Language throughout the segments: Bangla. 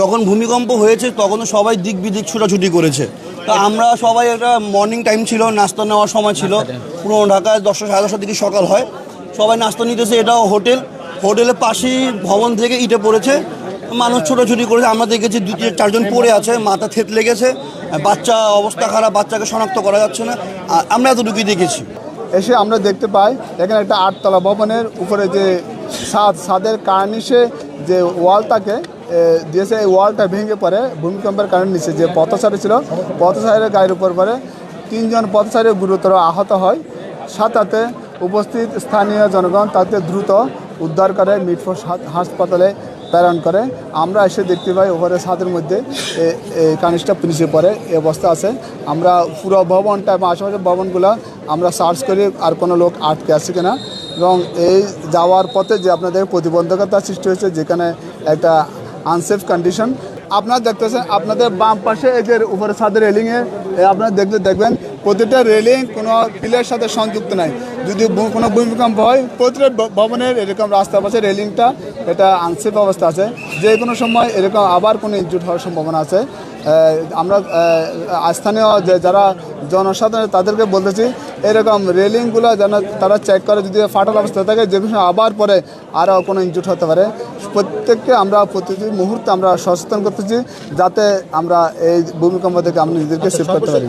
যখন ভূমিকম্প হয়েছে, তখন সবাই দিক বিদিক ছুটাছুটি করেছে। তা আমরা সবাই একটা মর্নিং টাইম ছিল, নাস্তা নেওয়ার সময় ছিল। পুরোনো ঢাকায় দশটা সাড়ে দশটার দিকে সকাল হয়। সবাই নাস্তা নিতেছে, এটাও হোটেল। হোটেলের পাশেই ভবন থেকে ইটে পড়েছে। মানুষ ছোটাছুটি করেছে। আমরা দেখেছি দু চারজন পড়ে আছে, মাথা থেত লেগেছে বাচ্চা অবস্থা খারাপ, বাচ্চাকে শনাক্ত করা যাচ্ছে না। আমরা এতটুকুই দেখেছি। এসে আমরা দেখতে পাই এখানে একটা আটতলা ভবনের উপরে যে ছাদ ছাদের কার্নিশে যে ওয়াল থাকে এ, দিয়েছে এই ওয়ালটা ভেঙে পড়ে ভূমিকম্পের কারণ নিচে যে পথচারী ছিল পথচারীর গায়ের উপর পড়ে তিনজন পথচারী গুরুতর আহত হয়। সাথে উপস্থিত স্থানীয় জনগণ তাতে দ্রুত উদ্ধার করে মিটফোর্স হাসপাতালে প্রেরণ করে। আমরা এসে দেখতে পাই ওপরে ছাদের মধ্যে কানিসটা নিচে পড়ে এই অবস্থা আছে। আমরা পুরো ভবনটা এবং আশেপাশের ভবনগুলো আমরা সার্চ করি আর কোনো লোক আটকে আছে কিনা। এবং এই যাওয়ার পথে যে আপনাদের প্রতিবন্ধকতা সৃষ্টি হয়েছে, যেখানে একটা আনসেফ কন্ডিশন আপনারা দেখতেছেন, আপনাদের বাম পাশে এই যে উপরে ছাদের রেলিংয়ে আপনারা দেখলে দেখবেন প্রতিটা রেলিং কোনো পিলের সাথে সংযুক্ত নাই। যদি কোনো ভূমিকম্প হয়, প্রতিটা ভবনের এরকম রাস্তার পাশে রেলিংটা, এটা আনসেফ অবস্থা আছে। যে কোনো সময় এরকম আবার কোনো ইনজুট হওয়ার সম্ভাবনা আছে। আমরা স্থানীয় যে যারা জনসাধারণ, তাদেরকে বলতেছি, এরকম রেলিংগুলো যেন তারা চেক করে, যদি ফাটাল অবস্থা থাকে, যে কোনো আবার পরে আরও কোনো ইনজুট হতে পারে। প্রত্যেককে আমরা প্রতিটি মুহূর্তে আমরা সচেতন করতেছি, যাতে আমরা এই ভূমিকম্প থেকে আমরা নিজেদেরকে সেভ করতে পারি।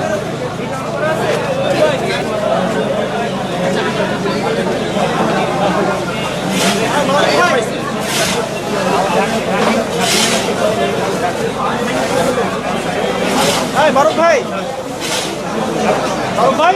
ভাই ফারুক ভাই। ফারুক ভাই